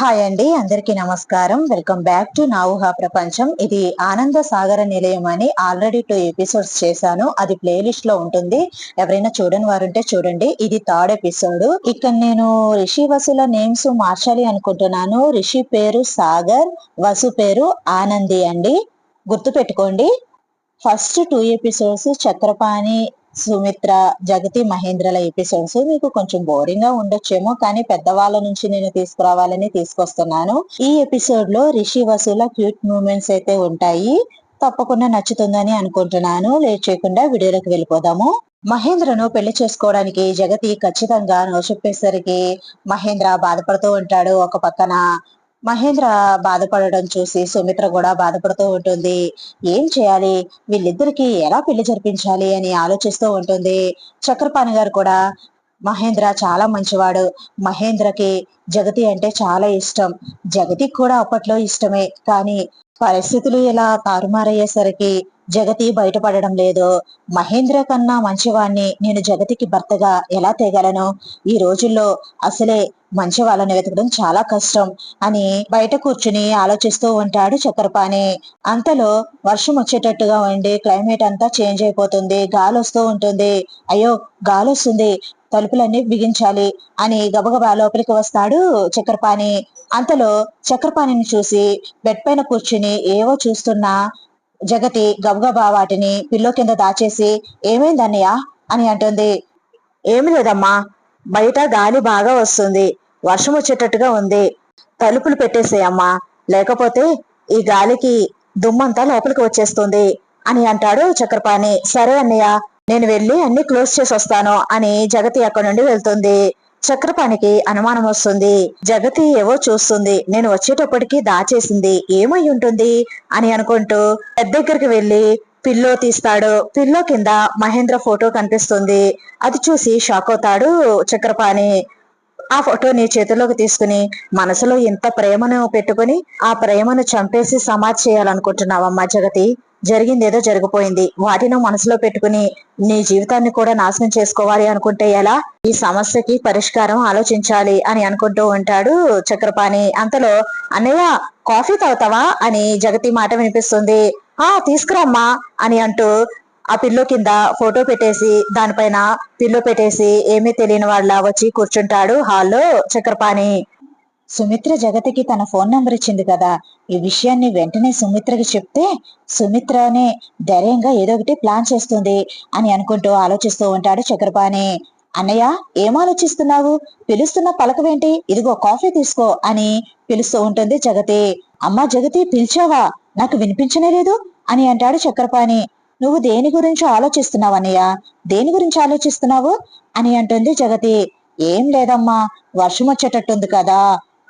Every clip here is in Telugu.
హాయ్ అండి అందరికీ నమస్కారం. వెల్కమ్ బ్యాక్ టు నావుహా ప్రపంచం. ఇది ఆనంద సాగర నిలయం అని ఆల్రెడీ టూ ఎపిసోడ్స్ చేశాను. అది ప్లేలిస్ట్లో ఉంటుంది. ఎవరైనా చూడని వారుంటే చూడండి. ఇది థర్డ్ ఎపిసోడ్. ఇక్కడ నేను రిషి వసుల నేమ్స్ మార్చాలి అనుకుంటున్నాను. రిషి పేరు సాగర్ వసు పేరు ఆనంది అండి. గుర్తు పెట్టుకోండి first two episodes Chakrapani Sumitra Jagathi మహేంద్రల episodes మీకు కొంచెం బోరింగ్గా ఉండొచ్చేమో కానీ పెద్దవాళ్ళ నుంచి నేను తీసుకురావాలని తీసుకొస్తున్నాను. ఈ ఎపిసోడ్లో రిషి వసూల క్యూట్ మూమెంట్స్ అయితే ఉంటాయి. తప్పకుండా నచ్చుతుందని అనుకుంటున్నాను. లేట్ చేయకుండా వీడియోలోకి వెళ్ళిపోదాము. మహేంద్రను పెళ్ళి చేసుకోవడానికి జగతి ఖచ్చితంగా నో చెప్పేసరికి మహేంద్ర బాధపడుతూ ఉంటాడు. ఒక పక్కన మహేంద్ర బాధపడడం చూసి సుమిత్ర కూడా బాధపడుతూ ఉంటుంది. ఏం చేయాలి? వీళ్ళిద్దరికి ఎలా పెళ్ళి జరిపించాలి అని ఆలోచిస్తూ ఉంటుంది. చక్రపాణి గారు కూడా మహేంద్ర చాలా మంచివాడు. మహేంద్రకి జగతి అంటే చాలా ఇష్టం. జగతికి కూడా అప్పట్లో ఇష్టమే. కానీ పరిస్థితులు ఇలా తారుమారయ్యేసరికి జగతి బయటపడడం లేదు. మహేంద్ర కన్నా మంచివాణ్ణి నేను జగతికి భర్తగా ఎలా తేగలను? ఈ రోజుల్లో అసలే మంచి వాళ్ళని వెతకడం చాలా కష్టం అని బయట కూర్చుని ఆలోచిస్తూ ఉంటాడు చక్రపాణి. అంతలో వర్షం వచ్చేటట్టుగా ఉండి క్లైమేట్ అంతా చేంజ్ అయిపోతుంది. గాలి వస్తూ ఉంటుంది. అయ్యో గాలి వస్తుంది తలుపులన్నీ బిగించాలి అని గబగబా లోపలికి వస్తాడు చక్రపాణి. అంతలో చక్రపాణిని చూసి బెడ్ పైన కూర్చుని ఏవో చూస్తున్నా. జగతి గబగబా వాటిని పిల్లో కింద దాచేసి ఏమైంది అన్నయ్య అని అంటుంది. ఏమి లేదమ్మా బయట గాలి బాగా వస్తుంది వర్షం వచ్చేటట్టుగా ఉంది తలుపులు పెట్టేసేయమ్మా లేకపోతే ఈ గాలికి దుమ్మంతా లోపలికి వచ్చేస్తుంది అని అంటాడు చక్రపాణి. సరే అన్నయ్య నేను వెళ్ళి అన్ని క్లోజ్ చేసి వస్తాను అని జగతి అక్కడ నుండి వెళ్తుంది. చక్రపాణికి అనుమానం వస్తుంది. జగతి ఏవో చూస్తుంది. నేను వచ్చేటప్పటికి దాచేసింది ఏమై ఉంటుంది అని అనుకుంటూ పెద్ద దగ్గరికి వెళ్ళి పిల్లో తీస్తాడు. పిల్లో కింద మహేంద్ర ఫోటో కనిపిస్తుంది. అది చూసి షాక్ అవుతాడు చక్రపాణి. ఆ ఫోటోని చేతిలోకి తీసుకుని మనసులో ఇంత ప్రేమను పెట్టుకుని ఆ ప్రేమను చంపేసి సమాధి చేయాలనుకుంటున్నావమ్మా జగతి? జరిగింది ఏదో జరిగిపోయింది. వాటిని మనసులో పెట్టుకుని నీ జీవితాన్ని కూడా నాశనం చేసుకోవాలి అనుకుంటే ఎలా? ఈ సమస్యకి పరిష్కారం ఆలోచించాలి అని అనుకుంటూ ఉంటాడు చక్రపాణి. అంతలో అన్నయ్య కాఫీ తాగుతావా? అని జగతి మాట వినిపిస్తుంది. ఆ తీసుకురమ్మా అని అంటూ ఆ పిల్లో కింద ఫోటో పెట్టేసి దానిపైన పిల్లో పెట్టేసి ఏమీ తెలియని వాళ్ళ వచ్చి కూర్చుంటాడు హాల్లో చక్రపాణి. సుమిత్ర జగతికి తన ఫోన్ నంబర్ ఇచ్చింది కదా. ఈ విషయాన్ని వెంటనే సుమిత్రకి చెప్తే సుమిత్రనే ధైర్యంగా ఏదో ఒకటి ప్లాన్ చేస్తుంది అని అనుకుంటూ ఆలోచిస్తూ ఉంటాడు చక్రపాణి. అన్నయ్య ఏం ఆలోచిస్తున్నావు? పిలుస్తున్న పలకవేంటి? ఇదిగో కాఫీ తీసుకో అని పిలుస్తూ ఉంటుంది జగతి. అమ్మా జగతి పిలిచావా? నాకు వినిపించనే లేదు అని అంటాడు చక్రపాణి. నువ్వు దేని గురించి ఆలోచిస్తున్నావు అన్నయ్య? దేని గురించి ఆలోచిస్తున్నావు? అని అంటుంది జగతి. ఏం లేదమ్మా వర్షం వచ్చేటట్టుంది కదా.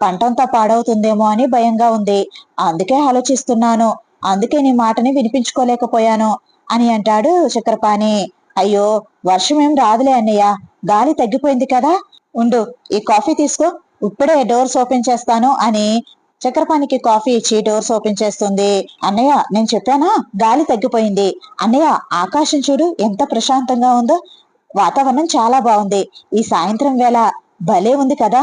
పంటంతా పాడవుతుందేమో అని భయంగా ఉంది. అందుకే ఆలోచిస్తున్నాను. అందుకే నీ మాటని వినిపించుకోలేకపోయాను అని అంటాడు చక్రపాణి. అయ్యో వర్షం ఏం రాదులే అన్నయ్య. గాలి తగ్గిపోయింది కదా. ఉండు ఈ కాఫీ తీసుకో. ఇప్పుడే డోర్స్ ఓపెన్ చేస్తాను అని చక్రపాణికి కాఫీ ఇచ్చి డోర్స్ ఓపెన్ చేస్తుంది. అన్నయ్య నేను చెప్పానా? గాలి తగ్గిపోయింది. అన్నయ్య ఆకాశం చూడు ఎంత ప్రశాంతంగా ఉందో. వాతావరణం చాలా బాగుంది. ఈ సాయంత్రం వేళ భలే ఉంది కదా.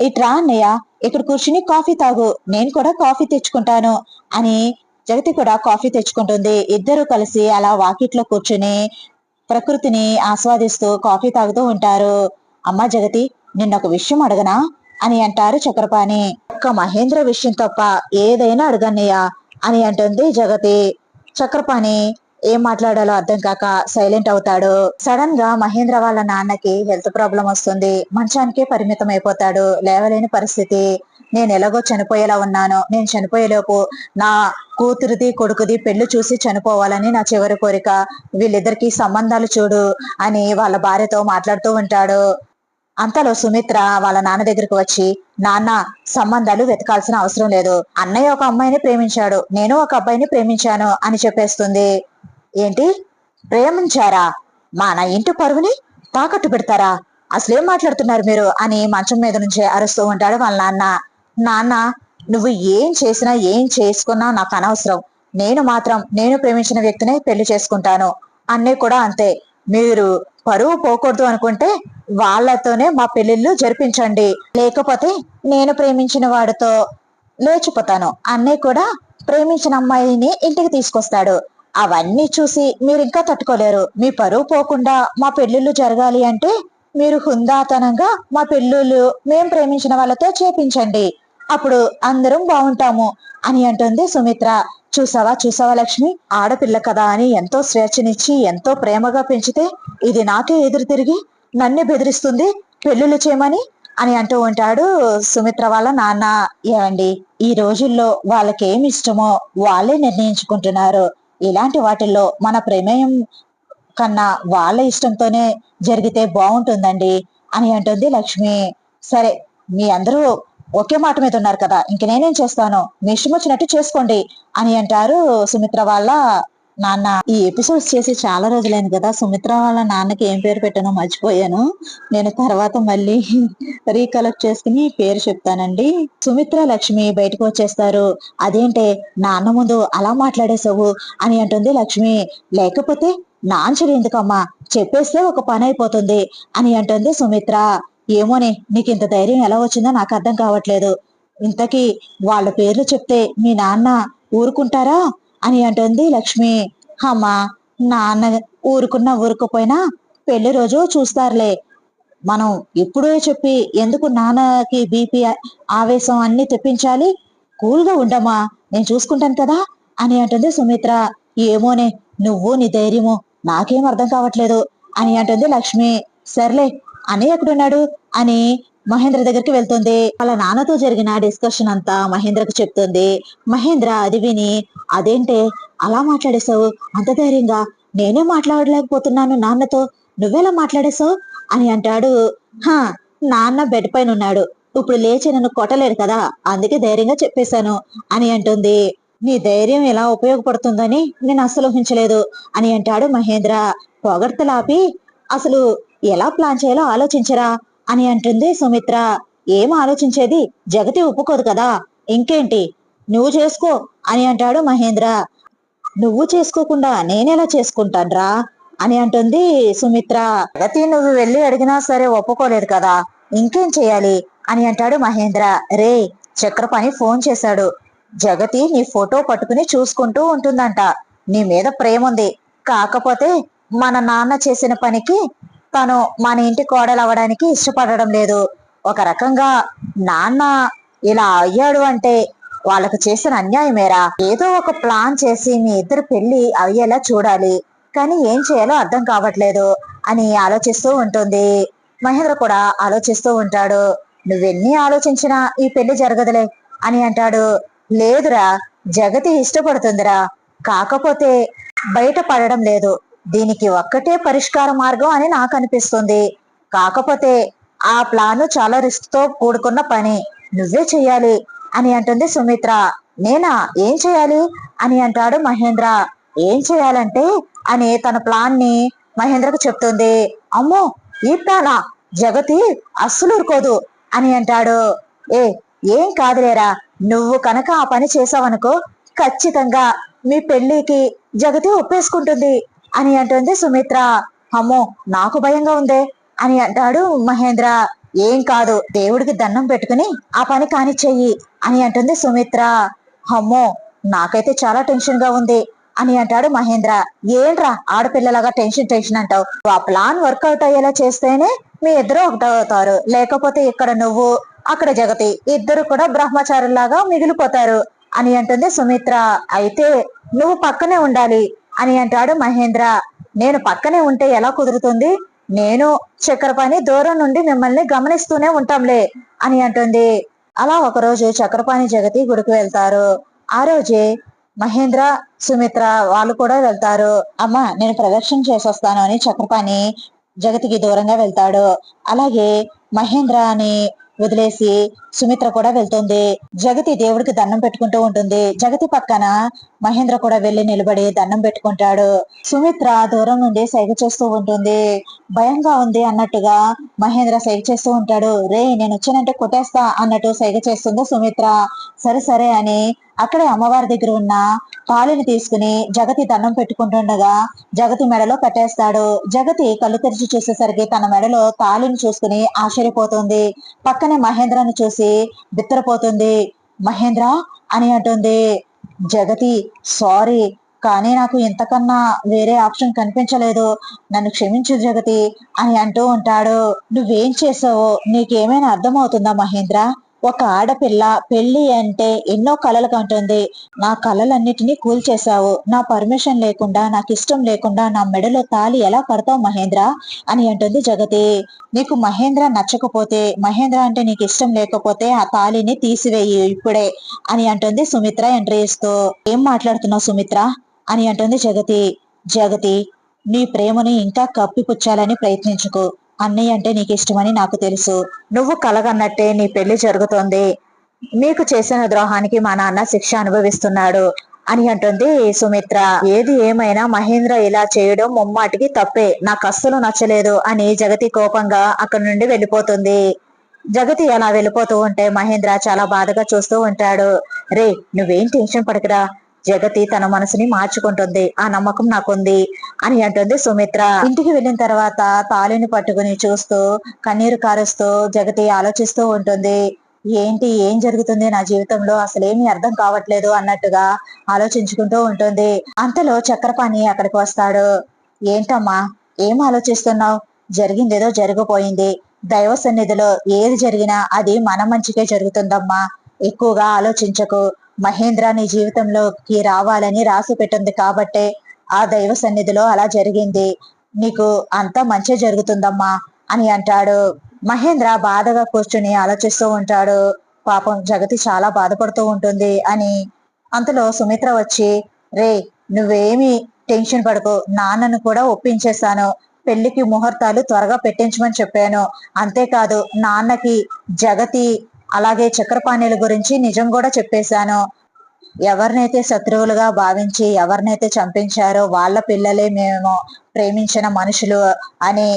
ఇట్రా అన్నయ్య ఇక్కడ కూర్చుని కాఫీ తాగు నేను కూడా కాఫీ తెచ్చుకుంటాను అని జగతి కూడా కాఫీ తెచ్చుకుంటుంది. ఇద్దరు కలిసి అలా వాకిట్లో కూర్చుని ప్రకృతిని ఆస్వాదిస్తూ కాఫీ తాగుతూ ఉంటారు. అమ్మా జగతి నిన్న ఒక విషయం అడగనా అని అంటారు చక్రపాణి. ఒక్క మహేంద్ర విషయం తప్ప ఏదైనా అడగన్నయ్యా అని అంటుంది జగతి. చక్రపాణి ఏం మాట్లాడాలో అర్థం కాక సైలెంట్ అవుతాడు. సడన్గా మహేంద్ర వాళ్ళ నాన్నకి హెల్త్ ప్రాబ్లం వస్తుంది. మంచానికే పరిమితం అయిపోతాడు. లేవలేని పరిస్థితి. నేను ఎలాగో చనిపోయేలా ఉన్నాను. నేను చనిపోయేలోపు నా కూతురిది కొడుకుది పెళ్ళి చూసి చనిపోవాలని నా చివరి కోరిక. వీళ్ళిద్దరికి సంబంధాలు చూడు అని వాళ్ళ భార్యతో మాట్లాడుతూ ఉంటాడు. అంతలో సుమిత్ర వాళ్ళ నాన్న దగ్గరికి వచ్చి నాన్న సంబంధాలు వెతకాల్సిన అవసరం లేదు. అన్నయ్య ఒక అమ్మాయిని ప్రేమించాడు. నేను ఒక అబ్బాయిని ప్రేమించాను అని చెప్పేస్తుంది. ఏంటి? ప్రేమించారా? మా నా ఇంటి పరువుని తాకట్టు పెడతారా? అసలేం మాట్లాడుతున్నారు మీరు? అని మంచం మీద నుంచి అరుస్తూ ఉంటాడు వాళ్ళ నాన్న. నాన్న నువ్వు ఏం చేసినా ఏం చేసుకున్నా నాకు అనవసరం. నేను మాత్రం నేను ప్రేమించిన వ్యక్తినే పెళ్ళి చేసుకుంటాను. అన్నీ కూడా అంతే. మీరు పరువు పోకూడదు అనుకుంటే వాళ్ళతోనే మా పెళ్ళిళ్ళు జరిపించండి. లేకపోతే నేను ప్రేమించిన వాడితో లేచిపోతాను. అన్నయ్య కూడా ప్రేమించిన అమ్మాయిని ఇంటికి తీసుకొస్తాడు. అవన్నీ చూసి మీరు ఇంకా తట్టుకోలేరు. మీ పరువు పోకుండా మా పెళ్ళిళ్ళు జరగాలి అంటే మీరు హుందాతనంగా మా పెళ్ళిళ్ళు మేం ప్రేమించిన వాళ్ళతో చేపించండి. అప్పుడు అందరం బాగుంటాము అని అంటుంది సుమిత్ర. చూసావా చూసావా లక్ష్మి? ఆడపిల్ల కదా అని ఎంతో స్వేచ్ఛనిచ్చి ఎంతో ప్రేమగా పెంచితే ఇది నాకే ఎదురు తిరిగి నన్ను బెదిరిస్తుంది పెళ్ళిళ్ళు చేయమని అని అంటూ ఉంటాడు సుమిత్ర వాళ్ళ నాన్న. ఏమండి ఈ రోజుల్లో వాళ్ళకేమి ఇష్టమో వాళ్ళే నిర్ణయించుకుంటున్నారు. ఇలాంటి వాటిల్లో మన ప్రమేయం కన్నా వాళ్ళ ఇష్టంతోనే జరిగితే బాగుంటుందండి అని అంటుంది లక్ష్మి. సరే మీ అందరూ ఒకే మాట మీద ఉన్నారు కదా ఇంక నేనేం చేస్తాను? మీ ఇష్టం వచ్చినట్టు చేసుకోండి అని అంటారు సుమిత్ర వాళ్ళ నాన్న ఈ ఎపిసోడ్స్ చేసి చాలా రోజులైంది కదా. సుమిత్ర వాళ్ళ నాన్నకి ఏం పేరు పెట్టానో మర్చిపోయాను. నేను తర్వాత మళ్ళీ రీకలెక్ట్ చేసుకుని పేరు చెప్తానండి. సుమిత్ర లక్ష్మి బయటకు వచ్చేస్తారు. అదేంటే నాన్న ముందు అలా మాట్లాడేసావు అని అంటుంది లక్ష్మి. లేకపోతే నాంచలు ఎందుకమ్మా? చెప్పేస్తే ఒక పని అయిపోతుంది అని అంటుంది సుమిత్ర. ఏమోనే నీకు ఇంత ధైర్యం ఎలా వచ్చిందో నాకు అర్థం కావట్లేదు. ఇంతకీ వాళ్ళ పేర్లు చెప్తే మీ నాన్న ఊరుకుంటారా? అని అంటుంది లక్ష్మి. అమ్మా నాన్న ఊరుకున్నా ఊరుకుపోయినా పెళ్ళి రోజు చూస్తారులే. మనం ఎప్పుడో చెప్పి ఎందుకు నాన్నకి బీపీ ఆవేశం అన్ని తెప్పించాలి? కూల్గా ఉండమ్మా నేను చూసుకుంటాను కదా అని అంటుంది సుమిత్ర. ఏమోనే నువ్వు నీ ధైర్యము నాకేం అర్థం కావట్లేదు అని అంటుంది లక్ష్మి. సర్లే అన్నయ్య ఎక్కడున్నాడు అని మహేంద్ర దగ్గరికి వెళ్తుంది. వాళ్ళ నాన్నతో జరిగిన డిస్కషన్ అంతా మహేంద్రకు చెప్తుంది. మహేంద్ర అది విని అదేంటే అలా మాట్లాడేశావు? అంత ధైర్యంగా? నేనే మాట్లాడలేకపోతున్నాను నాన్నతో? నువ్వెలా మాట్లాడేశావు? అని అంటాడు. హా నాన్న బెడ్ పైన ఉన్నాడు. ఇప్పుడు లేచి నన్ను కొట్టలేడు కదా? అందుకే ధైర్యంగా చెప్పేశాను అని అంటుంది. నీ ధైర్యం ఎలా ఉపయోగపడుతుందని నేను అస్సలు ఊహించలేదు అని అంటాడు మహేంద్ర. పొగడ్తలాపి అసలు ఎలా ప్లాన్ చేయాలో ఆలోచించరా? అని అంటుంది సుమిత్ర. ఏం ఆలోచించేది? జగతి ఒప్పుకోదు కదా. ఇంకేంటి? నువ్వు చేసుకో అని అంటాడు మహేంద్ర. నువ్వు చేసుకోకుండా నేనెలా చేసుకుంటాన్రా? అని అంటుంది సుమిత్ర. జగతి నువ్వు వెళ్ళి అడిగినా సరే ఒప్పుకోలేదు కదా. ఇంకేం చేయాలి? అని అంటాడు మహేంద్ర. రే చక్రపాణి ఫోన్ చేశాడు. జగతి నీ ఫోటో పట్టుకుని చూసుకుంటూ ఉంటుందంట. నీ మీద ప్రేమ ఉంది కాకపోతే మన నాన్న చేసిన పనికి తను మన ఇంటి కోడలు అవ్వడానికి ఇష్టపడడం లేదు. ఒక రకంగా నాన్న ఇలా అయ్యాడు అంటే వాళ్ళకు చేసిన అన్యాయమేరా ఏదో ఒక ప్లాన్ చేసి మీ ఇద్దరు పెళ్ళి అయ్యేలా చూడాలి. కానీ ఏం చేయాలో అర్థం కావట్లేదు అని ఆలోచిస్తూ ఉంటుంది. మహేంద్ర కూడా ఆలోచిస్తూ ఉంటాడు. నువ్వెన్ని ఆలోచించినా ఈ పెళ్ళి జరగదులే అని అంటాడు. లేదురా జగతి ఇష్టపడుతుందిరా. కాకపోతే బయట పడడం లేదు. దీనికి ఒక్కటే పరిష్కార మార్గం అని నాకు అనిపిస్తుంది. కాకపోతే ఆ ప్లాన్ చాలా రిస్క్తో కూడుకున్న పని. నువ్వే చెయ్యాలి అని అంటుంది సుమిత్ర. నేనా? ఏం చేయాలి అని అంటాడు మహేంద్ర. ఏం చేయాలంటే అని తన ప్లాన్ని మహేంద్రకు చెప్తుంది. అమ్మో! ఈ ప్లానా? జగతి అస్సలు ఊరుకోదు అని అంటాడు. ఏ ఏం కాదులేరా? నువ్వు కనుక ఆ పని చేసావనుకో ఖచ్చితంగా మీ పెళ్ళికి జగతి ఒప్పేసుకుంటుంది. అని అంటుంది సుమిత్ర. అమ్మో నాకు భయంగా ఉందే అని అంటాడు మహేంద్ర. ఏం కాదు దేవుడికి దండం పెట్టుకుని ఆ పని కానిచ్చేయి అని అంటుంది సుమిత్ర. అమ్మో నాకైతే చాలా టెన్షన్గా ఉంది అని అంటాడు మహేంద్ర. ఏంట్రా ఆడపిల్లలాగా టెన్షన్ టెన్షన్ అంటావు? ఆ ప్లాన్ వర్కౌట్ అయ్యేలా చేస్తేనే మీ ఇద్దరు ఒకటవుతారు. లేకపోతే ఇక్కడ నువ్వు అక్కడ జగతి ఇద్దరు కూడా బ్రహ్మచారులాగా మిగిలిపోతారు అని అంటుంది సుమిత్ర. అయితే నువ్వు పక్కనే ఉండాలి. అని అంటాడు మహేంద్ర. నేను పక్కనే ఉంటే ఎలా కుదురుతుంది? నేను చక్రపాణి దూరం నుండి మిమ్మల్ని గమనిస్తూనే ఉంటాంలే అని అంటుంది. అలా ఒకరోజు చక్రపాణి జగతి గుడికి వెళ్తారు. ఆ రోజే మహేంద్ర సుమిత్ర వాళ్ళు కూడా వెళ్తారు. అమ్మా నేను ప్రదక్షిణ చేసొస్తాను అని చక్రపాణి జగతికి దూరంగా వెళ్తాడు. అలాగే మహేంద్ర అని వదిలేసి సుమిత్ర కూడా వెళ్తుంది. జగతి దేవుడికి దండం పెట్టుకుంటూ ఉంటుంది. జగతి పక్కన మహేంద్ర కూడా వెళ్ళి నిలబడి దండం పెట్టుకుంటాడు. సుమిత్ర దూరం నుండి సైగ చేస్తూ ఉంటుంది. భయంగా ఉంది అన్నట్టుగా మహేంద్ర సైగ చేస్తూ ఉంటాడు. రే నేను వచ్చానంటే కొట్టేస్తా అన్నట్టు సైగ చేస్తుంది సుమిత్ర. సరే సరే అని అక్కడే అమ్మవారి దగ్గర ఉన్న పాలిని తీసుకుని జగతి దండం పెట్టుకుంటుండగా జగతి మెడలో కట్టేస్తాడు. జగతి కళ్ళు తెరిచి చూసేసరికి తన మెడలో తాళిని చూసుకుని ఆశ్చర్యపోతుంది. పక్కనే మహేంద్రని చూసి బిత్తరపోతుంది. మహేంద్ర అని అంటుంది. జగతి సారీ కానీ నాకు ఇంతకన్నా వేరే ఆప్షన్ కనిపించలేదు. నన్ను క్షమించు జగతి అని అంటూ ఉంటాడు. నువ్వేం చేసావో నీకేమైనా అర్థమవుతుందా మహేంద్ర? ఒక ఆడపిల్ల పెళ్ళి అంటే ఎన్నో కలలు కంటుంది నా కలలన్నిటినీ కూల్చేశావు. నా పర్మిషన్ లేకుండా నాకు ఇష్టం లేకుండా నా మెడలో తాలి ఎలా కడతావు మహేంద్ర? అని అంటుంది జగతి. నీకు మహేంద్ర నచ్చకపోతే మహేంద్ర అంటే నీకు ఇష్టం లేకపోతే ఆ తాలిని తీసివేయి ఇప్పుడే అని అంటుంది సుమిత్ర ఎంట్రీ ఇస్తూ ఏం మాట్లాడుతున్నావు సుమిత్ర? అని అంటుంది జగతి. జగతి నీ ప్రేమని ఇంకా కప్పిపుచ్చాలని ప్రయత్నించుకో. అన్నయ్య అంటే నీకు ఇష్టమని నాకు తెలుసు. నువ్వు కలగన్నట్టే నీ పెళ్ళి జరుగుతోంది. నీకు చేసిన ద్రోహానికి మా నాన్న శిక్ష అనుభవిస్తున్నాడు అని అంటుంది సుమిత్ర. ఏది ఏమైనా మహేంద్ర ఇలా చేయడం ముమ్మాటికి తప్పే. నాకు అస్సలు నచ్చలేదు అని జగతి కోపంగా అక్కడి నుండి వెళ్ళిపోతుంది. జగతి అలా వెళ్ళిపోతూ ఉంటే మహేంద్ర చాలా బాధగా చూస్తూ ఉంటాడు. రే నువ్వేం టెన్షన్ పడకరా? జగతి తన మనసుని మార్చుకుంటుంది. ఆ నమ్మకం నాకుంది అని అంటుంది సుమిత్ర. ఇంటికి వెళ్ళిన తర్వాత తాళిని పట్టుకుని చూస్తూ కన్నీరు కారుస్తూ జగతి ఆలోచిస్తూ ఉంటుంది. ఏంటి ఏం జరుగుతుంది నా జీవితంలో? అసలు అర్థం కావట్లేదు అన్నట్టుగా ఆలోచించుకుంటూ ఉంటుంది. అంతలో చక్రపాణి అక్కడికి వస్తాడు. ఏంటమ్మా ఏం ఆలోచిస్తున్నావు? జరిగిందేదో జరిగిపోయింది దైవ సన్నిధిలో ఏది జరిగినా అది మన మంచికే జరుగుతుందమ్మా. ఎక్కువగా ఆలోచించకు. మహేంద్ర నీ జీవితంలోకి రావాలని రాసి పెట్టింది కాబట్టే ఆ దైవ సన్నిధిలో అలా జరిగింది. నీకు అంతా మంచి జరుగుతుందమ్మా అని అంటాడు. మహేంద్ర బాధగా కూర్చుని ఆలోచిస్తూ ఉంటాడు. పాపం జగతి చాలా బాధపడుతూ ఉంటుంది అని. అంతలో సుమిత్ర వచ్చి రే నువ్వేమి టెన్షన్ పడకు. నాన్నను కూడా ఒప్పించేశాను. పెళ్ళికి ముహూర్తాలు త్వరగా పెట్టించమని చెప్పాను. అంతేకాదు నాన్నకి జగతి అలాగే చక్రపాణిల గురించి నిజం కూడా చెప్పేశాను. ఎవరినైతే శత్రువులుగా భావించి ఎవరినైతే చంపించారో వాళ్ళ పిల్లలే మేము ప్రేమించిన మనుషులు అని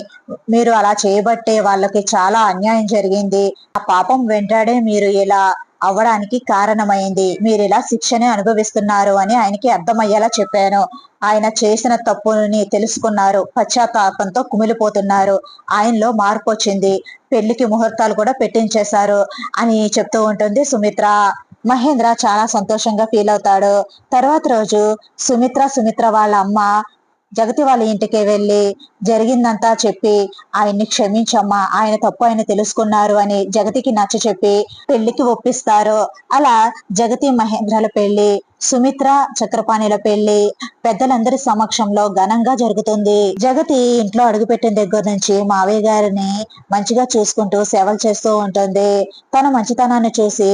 మీరు అలా చేయబట్టే వాళ్ళకి చాలా అన్యాయం జరిగింది. ఆ పాపం వెంటాడే మీరు ఇలా అవ్వడానికి కారణమైంది. మీరు ఇలా శిక్షనే అనుభవిస్తున్నారు అని ఆయనకి అర్థమయ్యేలా చెప్పాను. ఆయన చేసిన తప్పుని తెలుసుకున్నారు. పశ్చాత్తాపంతో కుమిలిపోతున్నారు. ఆయనలో మార్పు వచ్చింది. పెళ్ళికి ముహూర్తాలు కూడా పెట్టించేశారు అని చెప్తూ ఉంటుంది. సుమిత్ర మహేంద్ర చాలా సంతోషంగా ఫీల్ అవుతాడు. తర్వాత రోజు సుమిత్ర సుమిత్ర వాళ్ళ అమ్మ జగతి వాళ్ళ ఇంటికి వెళ్ళి జరిగిందంతా చెప్పి ఆయన్ని క్షమించమ్మా ఆయన తప్పు ఆయన తెలుసుకున్నారు అని జగతికి నచ్చ చెప్పి పెళ్ళికి ఒప్పిస్తారు. అలా జగతి మహేంద్రల పెళ్ళి సుమిత్ర చక్రపాణిల పెళ్ళి పెద్దలందరి సమక్షంలో ఘనంగా జరుగుతుంది. జగతి ఇంట్లో అడుగుపెట్టిన దగ్గర నుంచి మావయ్య గారిని మంచిగా చూసుకుంటూ సేవలు చేస్తూ ఉంటుంది. తన మంచితనాన్ని చూసి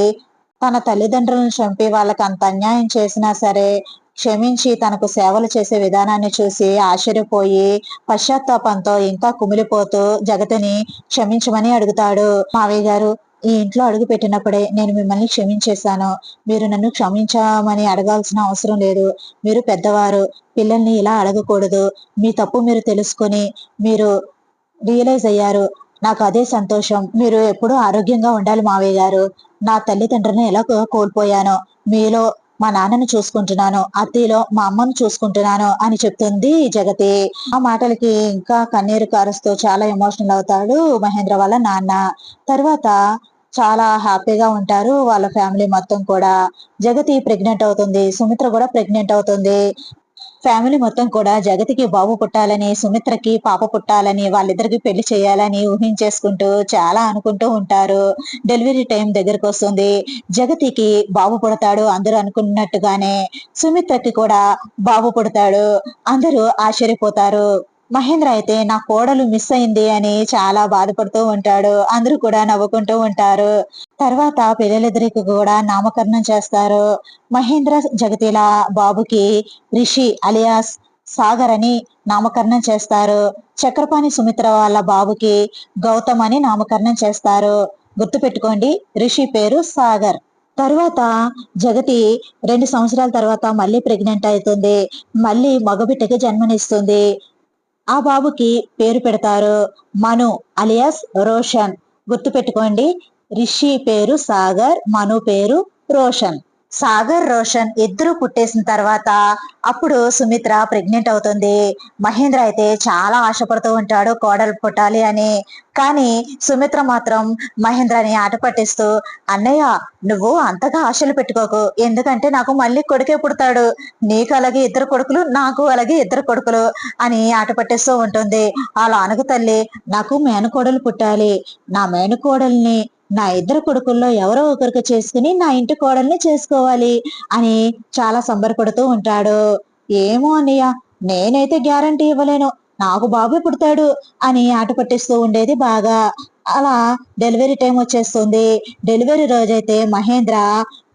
తన తల్లిదండ్రులను చంపి వాళ్ళకి అంత అన్యాయం చేసినా సరే క్షమించి తనకు సేవలు చేసే విధానాన్ని చూసి ఆశ్చర్యపోయి పశ్చాత్తాపంతో ఇంకా కుమిలిపోతూ జగతిని క్షమించమని అడుగుతాడు. మావయ్య గారు ఈ ఇంట్లో అడుగు పెట్టినప్పుడే నేను మిమ్మల్ని క్షమించేశాను. మీరు నన్ను క్షమించమని అడగాల్సిన అవసరం లేదు. మీరు పెద్దవారు పిల్లల్ని ఇలా అడగకూడదు. మీ తప్పు మీరు తెలుసుకొని మీరు రియలైజ్ అయ్యారు. నాకు అదే సంతోషం. మీరు ఎప్పుడూ ఆరోగ్యంగా ఉండాలి మావయ్య గారు. నా తల్లిదండ్రులను ఎలా కోల్పోయాను మీలో మా నాన్నను చూసుకుంటున్నాను అత్తయ్యలో మా అమ్మను చూసుకుంటున్నాను అని చెప్తుంది జగతి. ఆ మాటలకి ఇంకా కన్నీరు కారుస్తూ చాలా ఎమోషనల్ అవుతాడు మహేంద్ర వాళ్ళ నాన్న. తర్వాత చాలా హ్యాపీగా ఉంటారు వాళ్ళ ఫ్యామిలీ మొత్తం కూడా. జగతి ప్రెగ్నెంట్ అవుతుంది సుమిత్ర కూడా ప్రెగ్నెంట్ అవుతుంది. ఫ్యామిలీ మొత్తం కూడా జగతికి బాబు పుట్టాలని సుమిత్రకి పాప పుట్టాలని వాళ్ళిద్దరికి పెళ్ళి చేయాలని ఊహించేసుకుంటూ చాలా అనుకుంటూ ఉంటారు. డెలివరీ టైం దగ్గరకు వస్తుంది. జగతికి బాబు పుడతాడు అందరూ అనుకున్నట్టుగానే సుమిత్రకి కూడా బాబు పుడతాడు. అందరూ ఆశ్చర్యపోతారు. మహేంద్ర అయితే నా కోడలు మిస్ అయింది అని చాలా బాధపడుతూ ఉంటాడు. అందరూ కూడా నవ్వుకుంటూ ఉంటారు. తర్వాత పిల్లలిద్దరికి కూడా నామకరణం చేస్తారు. మహేంద్ర జగతిల బాబుకి రిషి అలియాస్ సాగర్ అని నామకరణం చేస్తారు. చక్రపాణి సుమిత్ర వాళ్ళ బాబుకి గౌతమ్ అని నామకరణం చేస్తారు. గుర్తుపెట్టుకోండి రిషి పేరు సాగర్. తరువాత జగతి రెండు సంవత్సరాల తర్వాత మళ్ళీ ప్రెగ్నెంట్ అవుతుంది. మళ్ళీ మగబిడ్డకి జన్మనిస్తుంది. ఆ బాబుకి పేరు పెడతారు మను అలియాస్ రోషన్. గుర్తు పెట్టుకోండి రిషి పేరు సాగర్ మను పేరు రోషన్. సాగర్ రోషన్ ఇద్దరు పుట్టేసిన తర్వాత అప్పుడు సుమిత్ర ప్రెగ్నెంట్ అవుతుంది. మహేంద్ర అయితే చాలా ఆశపడుతూ ఉంటాడు కోడలు పుట్టాలి అని. కానీ సుమిత్ర మాత్రం మహేంద్రని ఆట పట్టిస్తూ అన్నయ్య నువ్వు అంతగా ఆశలు పెట్టుకోకు. ఎందుకంటే నాకు మళ్ళీ కొడుకే పుడతాడు. నీకు అలాగే ఇద్దరు కొడుకులు నాకు అలాగే ఇద్దరు కొడుకులు అని ఆట పట్టిస్తూ ఉంటుంది. అలా అనుగు తల్లి. నాకు మేనకోడలు పుట్టాలి. నా మేనకోడల్ని నా ఇద్దరు కొడుకుల్లో ఎవరో ఒకరికి చేసుకుని నా ఇంటి కోడల్ని చేసుకోవాలి అని చాలా సంబరపడుతూ ఉంటాడు. ఏమో అన్నయ్య నేనైతే గ్యారంటీ ఇవ్వలేను. నాకు బాబు పుడతాడు అని ఆట పట్టిస్తూ ఉండేది బాగా. అలా డెలివరీ టైం వచ్చేస్తుంది. డెలివరీ రోజైతే మహేంద్ర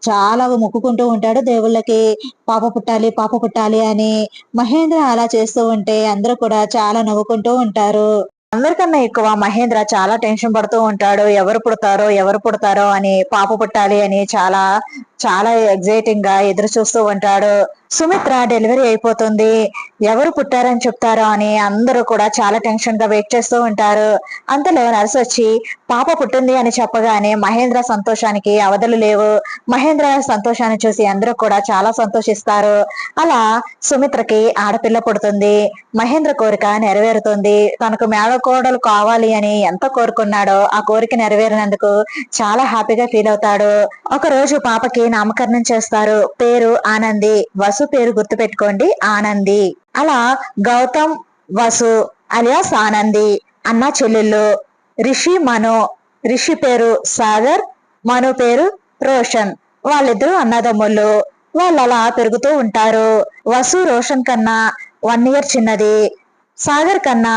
చాలా మొక్కుకుంటూ ఉంటాడు దేవుళ్ళకి. పాప పుట్టాలి పాప పుట్టాలి అని మహేంద్ర అలా చేస్తూ ఉంటే అందరూ కూడా చాలా నవ్వుకుంటూ ఉంటారు. అందరికన్నా ఎక్కువ మహేంద్ర చాలా టెన్షన్ పడుతూ ఉంటాడు. ఎవరు పుడతారో ఎవరు పుడతారో అని పాప పుట్టాలి అని చాలా చాలా ఎగ్జైటింగ్గా ఎదురు చూస్తూ ఉంటాడు. సుమిత్ర డెలివరీ అయిపోతుంది. ఎవరు పుట్టారని చెప్తారో అని అందరూ కూడా చాలా టెన్షన్గా వెయిట్ చేస్తూ ఉంటారు. అంతలో నర్సు వచ్చి పాప పుట్టింది అని చెప్పగానే మహేంద్ర సంతోషానికి అవధులు లేవు. మహేంద్ర సంతోషాన్ని చూసి అందరూ కూడా చాలా సంతోషిస్తారు. అలా సుమిత్రకి ఆడపిల్ల పుడుతుంది. మహేంద్ర కోరిక నెరవేరుతుంది. తనకు మేడకోడలు కావాలి అని ఎంత కోరుకున్నాడో ఆ కోరిక నెరవేరినందుకు చాలా హ్యాపీగా ఫీల్ అవుతాడు. ఒక రోజు పాపకి నామకరణం చేస్తారు. పేరు ఆనంది. వసు పేరు గుర్తు పెట్టుకోండి ఆనంది. అలా గౌతమ్ వసు అలియాస్ ఆనంది అన్న చెల్లెళ్ళు రిషి మను. రిషి పేరు సాగర్ మను పేరు రోషన్. వాళ్ళిద్దరూ అన్నదమ్ముళ్ళు వాళ్ళు అలా పెరుగుతూ ఉంటారు. వసు రోషన్ కన్నా వన్ ఇయర్ చిన్నది సాగర్ కన్నా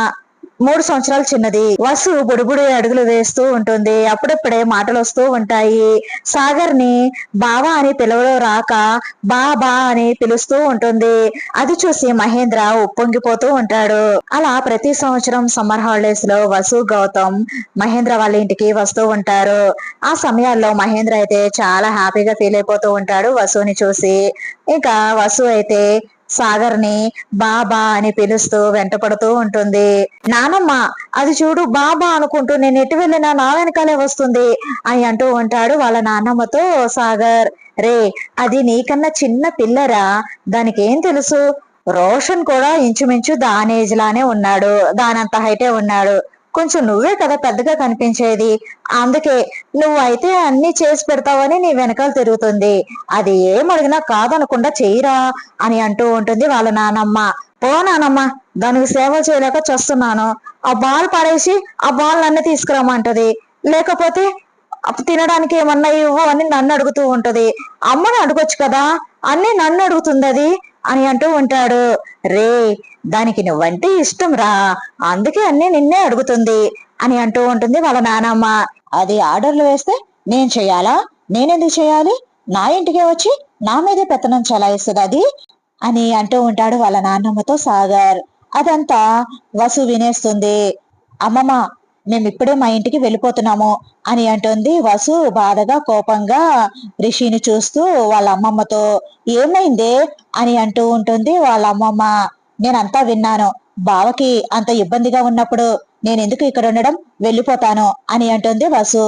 మూడు సంవత్సరాలు చిన్నది. వసు బుడిబుడి అడుగులు వేస్తూ ఉంటుంది. అప్పుడప్పుడే మాటలు వస్తూ ఉంటాయి. సాగర్ని బావా అని పిలవడం రాక బా బా అని పిలుస్తూ ఉంటుంది. అది చూసి మహేంద్ర ఉప్పొంగిపోతూ ఉంటాడు. అలా ప్రతి సంవత్సరం సమ్మర్ హాలిడేస్లో వసు గౌతమ్ మహేంద్ర వాళ్ళ ఇంటికి వస్తూ ఉంటారు. ఆ సమయాల్లో మహేంద్ర అయితే చాలా హ్యాపీగా ఫీల్ అయిపోతూ ఉంటాడు వసుని చూసి. ఇంకా వసు అయితే సాగర్ని బాబా అని పిలుస్తూ వెంటపడుతూ ఉంటుంది. నానమ్మ అది చూడు బాబా అనుకుంటూ నేను ఎటు వెళ్ళినా నా వెనకాలే వస్తుంది అని అంటూ ఉంటాడు వాళ్ళ నాన్నమ్మతో సాగర్. రే అది నీకన్నా చిన్న పిల్లరా? దానికి ఏం తెలుసు? రోషన్ కూడా ఇంచుమించు దాని ఏజ్ లానే ఉన్నాడు. దానంత హైటే ఉన్నాడు. కొంచెం నువ్వే కదా పెద్దగా కనిపించేది. అందుకే నువ్వైతే అన్ని చేసి పెడతావని నీ వెనకాల తిరుగుతుంది. అది ఏమడిగినా కాదనకుండా చెయ్యరా అని అంటూ ఉంటుంది వాళ్ళ నానమ్మ. పో నానమ్మ దానికి సేవ చేయలేక చస్తున్నాను. ఆ బాల్ పడేసి ఆ బాల్ నన్ను తీసుకురమ్మంటది లేకపోతే తినడానికి ఏమన్నా ఇవ్వు అని నన్ను అడుగుతూ ఉంటది. అమ్మని అడగొచ్చు కదా. అన్ని నన్ను అడుగుతుంది అది. అని అంటూ ఉంటాడు. రే దానికి నువ్వంటే ఇష్టం రా అందుకే అన్ని నిన్నే అడుగుతుంది అని అంటూ ఉంటుంది వాళ్ళ నానమ్మ. అది ఆర్డర్లు వేస్తే నేను చేయాలా? నేనెందుకు చేయాలి? నా ఇంటికే వచ్చి నా మీదే పెత్తనం చలాయిస్తుంది అది అని అంటూ ఉంటాడు వాళ్ళ నాన్నమ్మతో సాగర్. అదంతా వసు వినేస్తుంది. అమ్మమ్మ మేము ఇప్పుడే మా ఇంటికి వెళ్ళిపోతున్నాము అని అంటుంది వసు బాధగా కోపంగా రిషిని చూస్తూ వాళ్ళ అమ్మమ్మతో ఏమైందే? అని అంటూ ఉంటుంది వాళ్ళ అమ్మమ్మ. నేనంతా విన్నాను. బావకి అంత ఇబ్బందిగా ఉన్నప్పుడు నేను ఎందుకు ఇక్కడ ఉండడం? వెళ్ళిపోతాను అని అంటుంది వసు.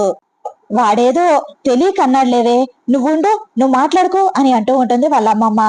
వాడేదో తెలియక అన్నాడులేవే నువ్వుండు నువ్వు మాట్లాడుకో అని అంటూ ఉంటుంది వాళ్ళ అమ్మమ్మ.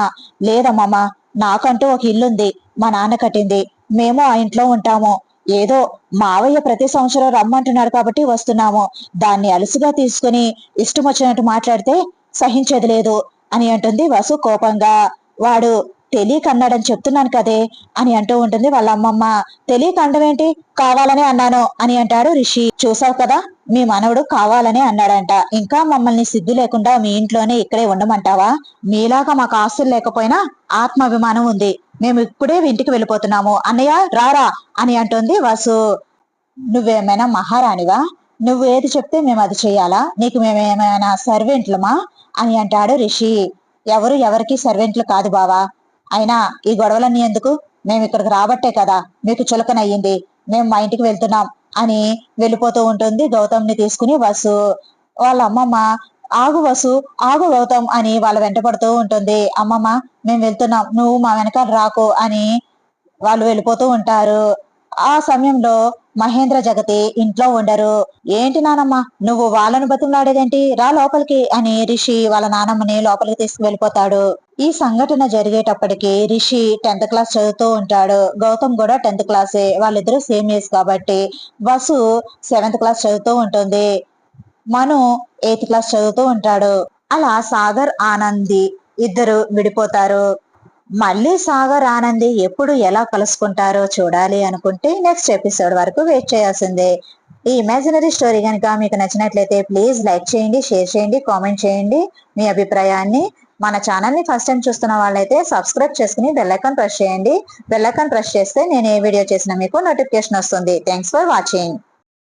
లేదమ్మమ్మ నాకంటూ ఒక ఇల్లుంది. మా నాన్న కట్టింది. మేము ఆ ఇంట్లో ఉంటాము. ఏదో మావయ్య ప్రతి సంవత్సరం రమ్మంటున్నాడు కాబట్టి వస్తున్నాము. దాన్ని అలుసుగా తీసుకుని ఇష్టం వచ్చినట్టు మాట్లాడితే సహించేది లేదు అని అంటుంది వసు కోపంగా. వాడు తెలియక అన్నాడని చెప్తున్నాను కదే అని అంటూ ఉంటుంది వాళ్ళ అమ్మమ్మ తెలియక అండమేంటి కావాలనే అన్నాను అని అంటాడు రిషి. చూసావు కదా మీ మనవడు కావాలనే అన్నాడంట. ఇంకా మమ్మల్ని సిగ్గు లేకుండా మీ ఇంట్లోనే ఇక్కడే ఉండమంటావా? మీలాగా మాకు ఆస్తులు లేకపోయినా ఆత్మాభిమానం ఉంది. మేము ఇప్పుడే ఇంటికి వెళ్ళిపోతున్నాము. అన్నయ్య రారా అని అంటుంది వాసు. నువ్వేమైనా మహారాణివా? నువ్వు ఏది చెప్తే మేము అది చేయాలా? నీకు మేమేమైనా సర్వెంట్లమా? అని అంటాడు రిషి. ఎవరు ఎవరికి సర్వెంట్లు కాదు బావా. అయినా ఈ గొడవలన్నీ ఎందుకు? మేము ఇక్కడికి రాబట్టే కదా. మీకు చులకనయ్యింది మేము మా ఇంటికి వెళ్తున్నాం అని వెళ్ళిపోతూ ఉంటుంది గౌతమ్ని తీసుకుని వసు. వాళ్ళ అమ్మమ్మ ఆగు వసు ఆగు గౌతమ్ అని వాళ్ళ వెంటపడుతూ ఉంటుంది. అమ్మమ్మ మేము వెళ్తున్నాం. నువ్వు మా వెనక రాకు అని వాళ్ళు వెళ్ళిపోతూ ఉంటారు. ఆ సమయంలో మహేంద్ర జగతి ఇంట్లో ఉండరు. ఏంటి నానమ్మ? నువ్వు వాళ్ళను బతిమలాడేదేంటి? రా లోపలికి అని రిషి వాళ్ళ నానమ్మని లోపలికి తీసుకువెళ్ళిపోతాడు ఈ సంఘటన జరిగేటప్పటికి రిషి టెన్త్ క్లాస్ చదువుతూ ఉంటాడు. గౌతమ్ కూడా టెన్త్ క్లాసే. వాళ్ళిద్దరూ సేమ్ ఏజ్ కాబట్టి వసు సెవెంత్ క్లాస్ చదువుతూ ఉంటుంది. మను ఎయిత్ క్లాస్ చదువుతూ ఉంటాడు. అలా సాగర్ ఆనంది ఇద్దరు విడిపోతారు. మళ్ళీ సాగర్ ఆనంది ఎప్పుడు ఎలా కలుసుకుంటారో చూడాలి అనుకుంటే నెక్స్ట్ ఎపిసోడ్ వరకు వెయిట్ చేయాల్సిందే. ఈ ఇమాజినరీ స్టోరీ కనుక మీకు నచ్చినట్లయితే ప్లీజ్ లైక్ చేయండి షేర్ చేయండి కామెంట్ చేయండి మీ అభిప్రాయాన్ని. మన ఛానల్ని ఫస్ట్ టైం చూస్తున్న వాళ్ళైతే సబ్స్క్రైబ్ చేసుకుని బెల్లైకాన్ ప్రెస్ చేయండి. బెల్లైకాన్ ప్రెస్ చేస్తే నేను ఏ వీడియో చేసినా మీకు నోటిఫికేషన్ వస్తుంది. Thanks for watching